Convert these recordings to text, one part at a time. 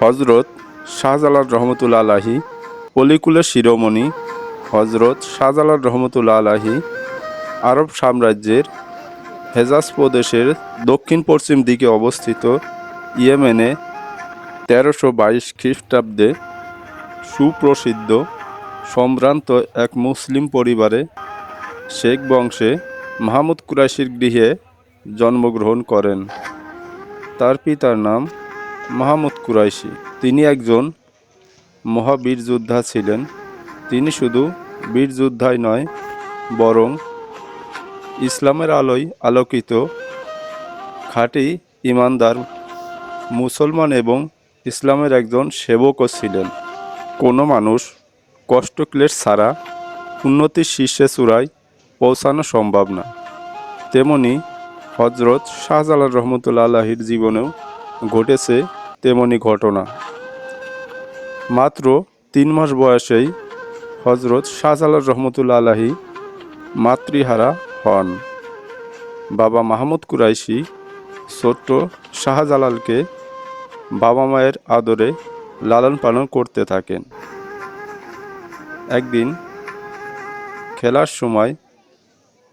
হজরত শাহজালাল রহমতুল্লা আলাহি অলিকুলের শিরোমণি হজরত শাহজালাল রহমতুল্লা আলাহি আরব সাম্রাজ্যের হেজাজ প্রদেশের দক্ষিণ পশ্চিম দিকে অবস্থিত ইয়েমেনে তেরোশো বাইশ খ্রিস্টাব্দে সুপ্রসিদ্ধ সম্ভ্রান্ত এক মুসলিম পরিবারে শেখ বংশে মাহমুদ কুরাইশির গৃহে জন্মগ্রহণ করেন। তার পিতার নাম মাহমুদ কুরাইশি। তিনি একজন মহাবীর যোদ্ধা ছিলেন। তিনি শুধু বীর যোদ্ধাই নয়, বরং ইসলামের আলোয় আলোকিত খাঁটি ইমানদার মুসলমান এবং ইসলামের একজন সেবকও ছিলেন। কোনো মানুষ কষ্টক্লেশ ছাড়া উন্নতির শীর্ষে চূড়ায় পৌঁছানো সম্ভব না। তেমনি হজরত শাহজালাল রহমতুল্লা আলাহির জীবনেও ঘটেছে তেমনি ঘটনা। মাত্র তিন মাস বয়সেই হজরত শাহজালাল রহমতুল্লা আলাহি মাতৃহারা হন। বাবা মাহমুদ কুরাইশি ছোট্ট শাহজালালকে বাবা মায়ের আদরে লালন পালন করতে থাকেন। একদিন খেলার সময়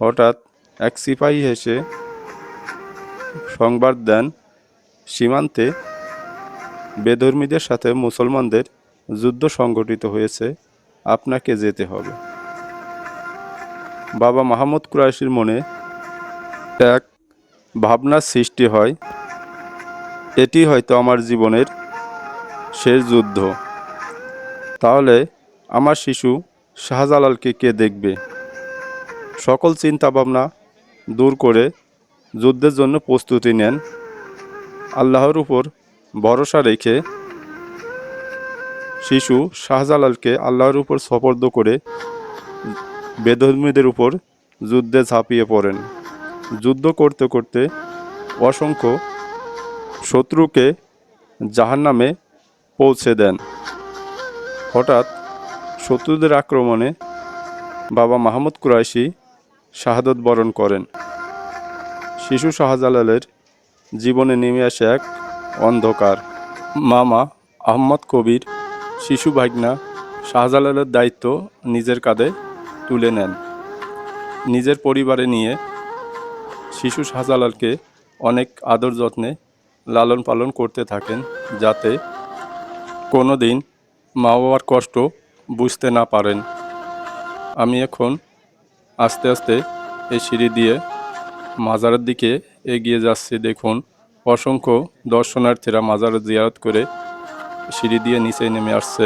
হঠাৎ এক সিপাহী এসে সংবাদ দেন সীমান্তে বেধর্মীদের সাথে মুসলমানদের যুদ্ধ সংগঠিত হয়েছে, আপনাকে যেতে হবে। বাবা মাহমুদ কুরাইশির মনে এক ভাবনার সৃষ্টি হয়, এটি হয়তো আমার জীবনের শেষ যুদ্ধ। তাহলে আমার শিশু শাহজালালকে কে দেখবে? সকল চিন্তা ভাবনা দূর করে যুদ্ধের জন্য প্রস্তুতি নেন। আল্লাহর উপর ভরসা রেখে শিশু শাহজালালকে আল্লাহর উপর সপর্দ করে বেধর্মীদের উপর যুদ্ধে ঝাঁপিয়ে পড়েন। যুদ্ধ করতে করতে অসংখ্য শত্রুকে জাহান্নামে পৌঁছে দেন। হঠাৎ শত্রুদের আক্রমণে বাবা মাহমুদ কুরাইশি শাহাদত বরণ করেন। শিশু শাহজালালের জীবনে নেমে আসে এক অন্ধকার। মামা আহমদ কবির, শিশু ভাগনা, শাহজালালের দায়িত্ব নিজের কাঁধে তুলে নেন। নিজের পরিবারে নিয়ে শিশু শাহজালালকে অনেক আদর যত্নে লালন পালন করতে থাকেন যাতে কোনো দিন মা বাবার কষ্ট বুঝতে না পারেন। আমি এখন আস্তে আস্তে এই সিঁড়ি দিয়ে মাজারের দিকে এগিয়ে যাচ্ছি। দেখুন অসংখ্য দর্শনার্থীরা মাজার জিয়ারত করে সিঁড়ি দিয়ে নিচে নেমে আসছে।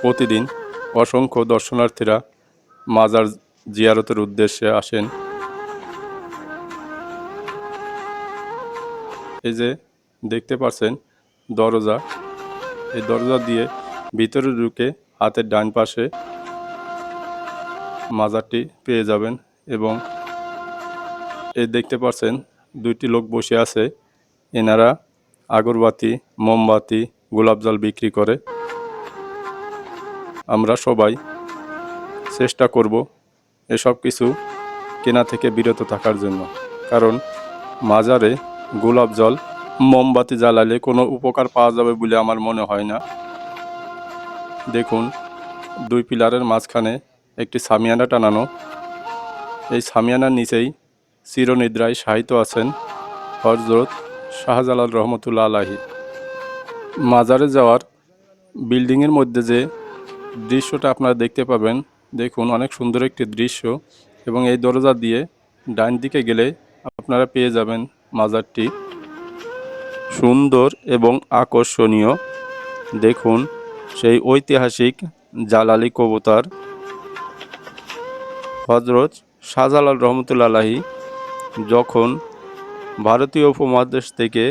প্রতিদিন অসংখ্য দর্শনার্থীরা মাজার জিয়ারতের উদ্দেশ্যে আসেন। এই যে দেখতে পাচ্ছেন দরজা, এই দরজা দিয়ে ভিতরে ঢুকে হাতের ডান পাশে মাজারটি পেয়ে যাবেন এবং এই দেখতে পাচ্ছেন দুইটি লোক বসে আছে। এনারা আগরবাতি, মোমবাতি, গোলাপ জল বিক্রি করে। আমরা সবাই চেষ্টা করব এসব কিছু কেনা থেকে বিরত থাকার জন্য। কারণ মাজারে গোলাপ জল, মোমবাতি জ্বালালে কোনো উপকার পাওয়া যাবে বলে আমার মনে হয় না। দেখুন, দুই পিলারের মাঝখানে একটি সামিয়ানা টানানো। এই সামিয়ানার নিচেই চিরনিদ্রায় সাহিত্য আছেন হজরত শাহজালাল রহমতুল্লা আলাহি। মাজারে যাওয়ার বিল্ডিংয়ের মধ্যে যে দৃশ্যটা আপনারা দেখতে পাবেন, দেখুন অনেক সুন্দর একটি দৃশ্য এবং এই দরজা দিয়ে ডান দিকে গেলে আপনারা পেয়ে যাবেন মাজারটি। সুন্দর এবং আকর্ষণীয়। দেখুন সেই ঐতিহাসিক জালালি কবুতর। হজরত শাহজালাল রহমতুল্লাহি যখন ভারতীয় উপমহাদেশ থেকে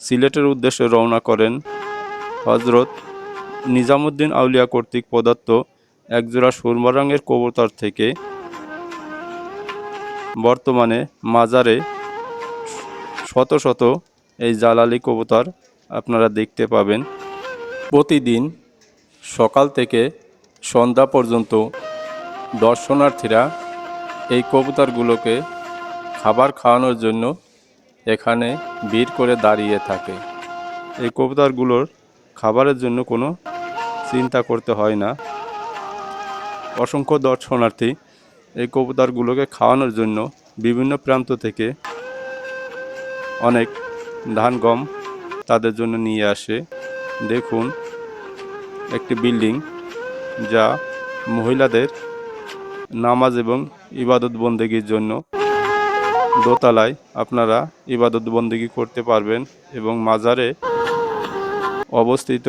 সিলেটের উদ্দেশ্যে রওনা করেন হজরত নিজামুদ্দিন আউলিয়া কর্তৃক প্রদত্ত একজোড়া সুরমা কবুতর থেকে বর্তমানে মাজারে শত শত এই জালালি কবুতর আপনারা দেখতে পাবেন। প্রতিদিন সকাল থেকে সন্ধ্যা পর্যন্ত দর্শনার্থীরা এই কবুতরগুলোকে খাবার খাওয়ানোর জন্য এখানে ভিড় করে দাঁড়িয়ে থাকে। এই কবুতরগুলোর খাবারের জন্য কোনো চিন্তা করতে হয় না। অসংখ্য দর্শনার্থী এই কবুতরগুলোকে খাওয়ানোর জন্য বিভিন্ন প্রান্ত থেকে অনেক ধান, গম তাদের জন্য নিয়ে আসে। দেখুন, একটি বিল্ডিং যা মহিলাদের নামাজ এবং ইবাদত বন্দেগীর জন্য দোতলায় আপনারা ইবাদত বন্দেগী করতে পারবেন এবং মাজারে অবস্থিত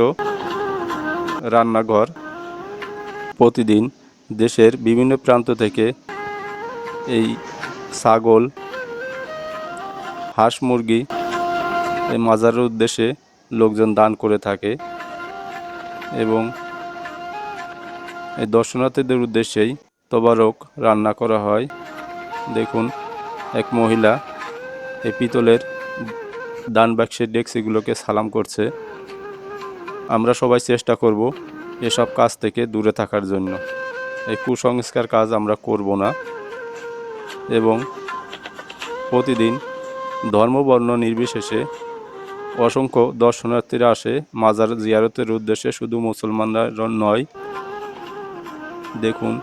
রান্নাঘর প্রতিদিন দেশের বিভিন্ন প্রান্ত থেকে এই ছাগল, হাঁস মুরগি এই মাজারের উদ্দেশ্যে লোকজন দান করে থাকে এবং এই দর্শনার্থীদের উদ্দেশ্যেই তবারক রান্না করা হয়। দেখুন এক মহিলা এই পিতলের দান বাক্সের ডেক্সিগুলোকে সালাম করছে। আমরা সবাই চেষ্টা করব এসব কাজ থেকে দূরে থাকার জন্য। এই কুসংস্কার কাজ আমরা করব না এবং প্রতিদিন ধর্মবর্ণ নির্বিশেষে অসংখ্য দর্শনার্থীরা আসে মাজার জিয়ারতের উদ্দেশ্যে। শুধু মুসলমানরা নয়, দেখুন,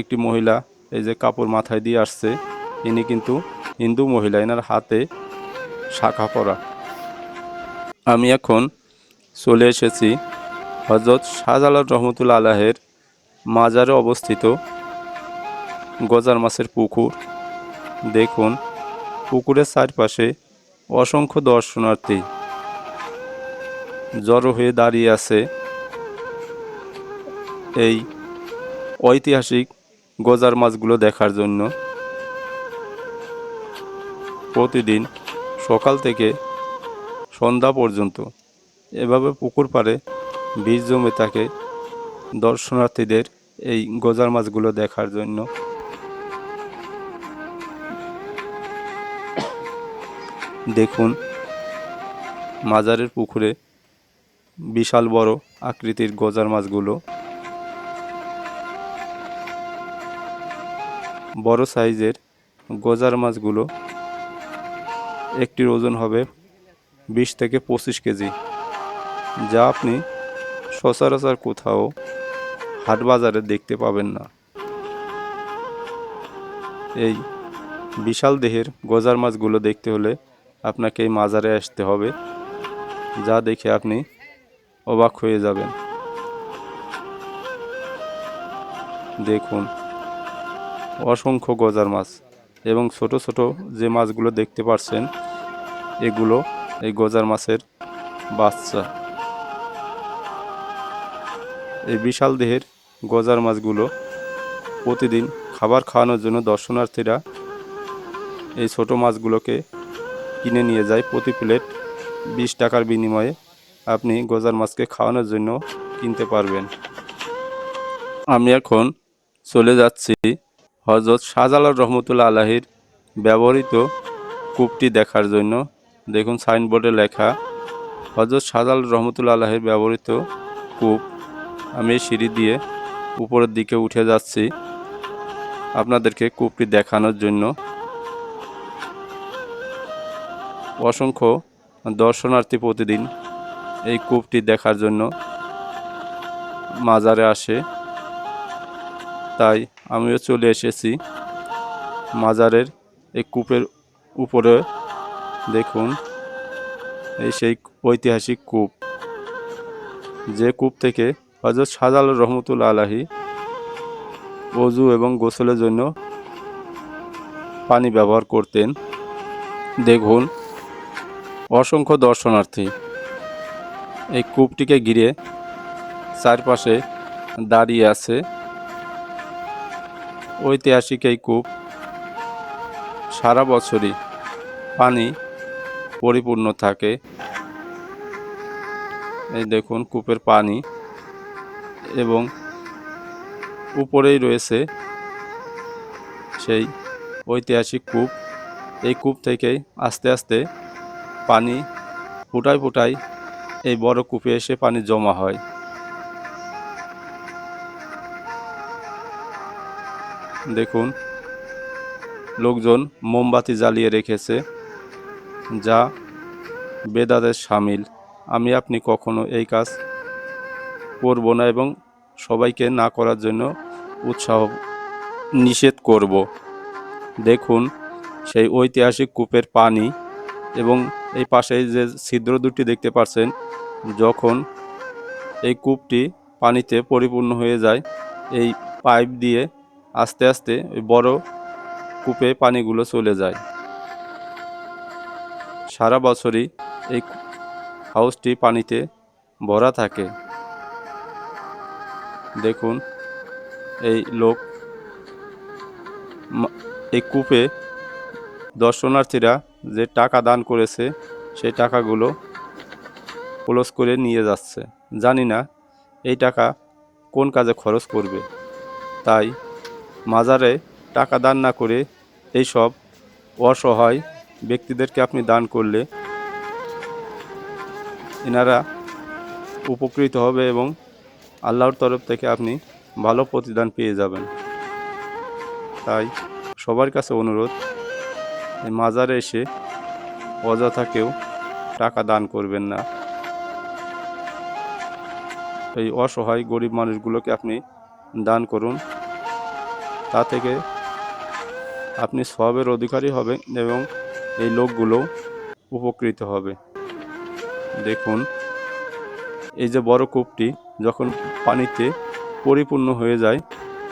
একটি মহিলা এই যে কাপড় মাথায় দিয়ে আসছে। ইনি কিন্তু হিন্দু মহিলা এনার হাতে শাখা পরা। আমি এখন চলে এসেছি হজরত শাহজালাল রহমতুল্লা আলাহের মাজারে অবস্থিত গজার মাছের পুকুর। দেখুন, পুকুরের চারপাশে অসংখ্য দর্শনার্থী জড়ো হয়ে দাঁড়িয়ে আছে এই ঐতিহাসিক গজার মাছগুলো দেখার জন্য। প্রতিদিন সকাল থেকে সন্ধ্যা পর্যন্ত এভাবে পুকুর পাড়ে বীজ জমে থাকে দর্শনার্থীদের এই গজার মাছগুলো দেখার জন্য। দেখুন, মাজারের পুকুরে বিশাল বড় আকৃতির গজার মাছগুলো। বড় সাইজের গজার মাছগুলো একটির ওজন হবে বিশ থেকে পঁচিশ কেজি, যা আপনি সচরাচর কোথাও হাট বাজারে দেখতে পাবেন না। এই বিশাল দেহের গজার মাছগুলো দেখতে হলে আপনাকে এই মাজারে আসতে হবে, যা দেখে আপনি অবাক হয়ে যাবেন। দেখুন, অসংখ্য গজার মাছ। এবং ছোট ছোট যে মাছগুলো দেখতে পাচ্ছেন এগুলো এই গজার মাছের বাচ্চা। এই বিশাল দেহের গজার মাছগুলো প্রতিদিন খাবার খাওয়ানোর জন্য দর্শনার্থীরা এই ছোট মাছগুলোকে কিনে নিয়ে যায়। প্রতি প্লেট বিশ টাকার বিনিময়ে আপনি গজার মাছকে খাওয়ানোর জন্য কিনতে পারবেন। আমি এখন চলে যাচ্ছি হজরত শাহজালাল রহমতুল্লা আলাহির ব্যবহৃত কূপটি দেখার জন্য দেখুন সাইনবোর্ডে লেখা হজরত শাহজালাল রহমতুল্লা আলাহির ব্যবহৃত কূপ, আমি সিঁড়ি দিয়ে উপরের দিকে উঠে যাচ্ছি। আপনাদেরকে কূপটি দেখানোর জন্য অসংখ্য দর্শনার্থী প্রতিদিন এই কূপটি দেখার জন্য মাজারে আসে। তাই আমিও চলে এসেছি মাজারের এই কূপের উপরে। দেখুন, এই সেই ঐতিহাসিক কূপ। যে কূপ থেকে হজরত শাহজালাল রহমতুল আলাহি অজু এবং গোসলের জন্য পানি ব্যবহার করতেন। দেখুন, অসংখ্য দর্শনার্থী এই কূপটিকে ঘিরে চারপাশে দাঁড়িয়ে আছে। ঐতিহাসিক এই কূপ সারা বছরই পানি পরিপূর্ণ থাকে। এই দেখুন কূপের পানি এবং উপরেই রয়েছে সেই ঐতিহাসিক কূপ। এই কূপ থেকেই আস্তে আস্তে পানি ফুটায় ফুটায় এই বড় কূপে এসে পানি জমা হয়। দেখুন, লোকজন মোমবাতি জ্বালিয়ে রেখেছে, যা বেদাদের সামিল। আমি, আপনি কখনো এই কাজ করব না এবং সবাইকে না করার জন্য উৎসাহ নিষেধ করব। দেখুন, সেই ঐতিহাসিক কূপের পানি এবং এই পাশে যে ছিদ্র দুটি দেখতে পাচ্ছেন, যখন এই কূপটি পানিতে পরিপূর্ণ হয়ে যায়, এই পাইপ দিয়ে আস্তে আস্তে ওই বড় কূপে পানিগুলো চলে যায়। সারা বছরই এই হাউসটি পানিতে ভরা থাকে। দেখুন, এই লোক এই কূপে দর্শনার্থীরা যে টাকা দান করেছে, সেই টাকাগুলো ক্লোজ করে নিয়ে যাচ্ছে। জানি না এই টাকা কোন কাজে খরচ করবে। তাই মাজারে টাকা দান না করে এইসব অসহায় ব্যক্তিদেরকে আপনি দান করলে এনারা উপকৃত হবে এবং আল্লাহর তরফ থেকে আপনি ভালো প্রতিদান পেয়ে যাবেন। তাই সবার কাছে অনুরোধ, এই মাজারে এসে অযথা কেউ টাকা দান করবেন না। এই অসহায় গরিব মানুষগুলোকে আপনি দান করুন। তা থেকে আপনি সবের অধিকারী হবেন এবং এই লোকগুলো উপকৃত হবে। দেখুন, এই যে বড় কূপটি যখন পানিতে পরিপূর্ণ হয়ে যায়,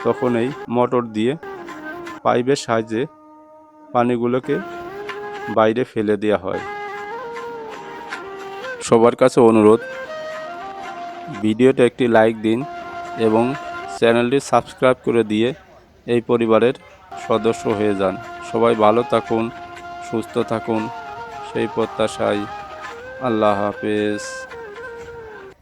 তখন এই মোটর দিয়ে পাইপের সাহায্যে পানিগুলোকে বাইরে ফেলে দেওয়া হয়। সবার কাছে অনুরোধ ভিডিওটা একটি লাইক দিন এবং চ্যানেলটি সাবস্ক্রাইব করে দিয়ে এই পরিবারের সদস্য হয়ে যান। সবাই ভালো থাকুন সুস্থ থাকুন। সেই প্রত্যাশায় আল্লাহ হাফেজ।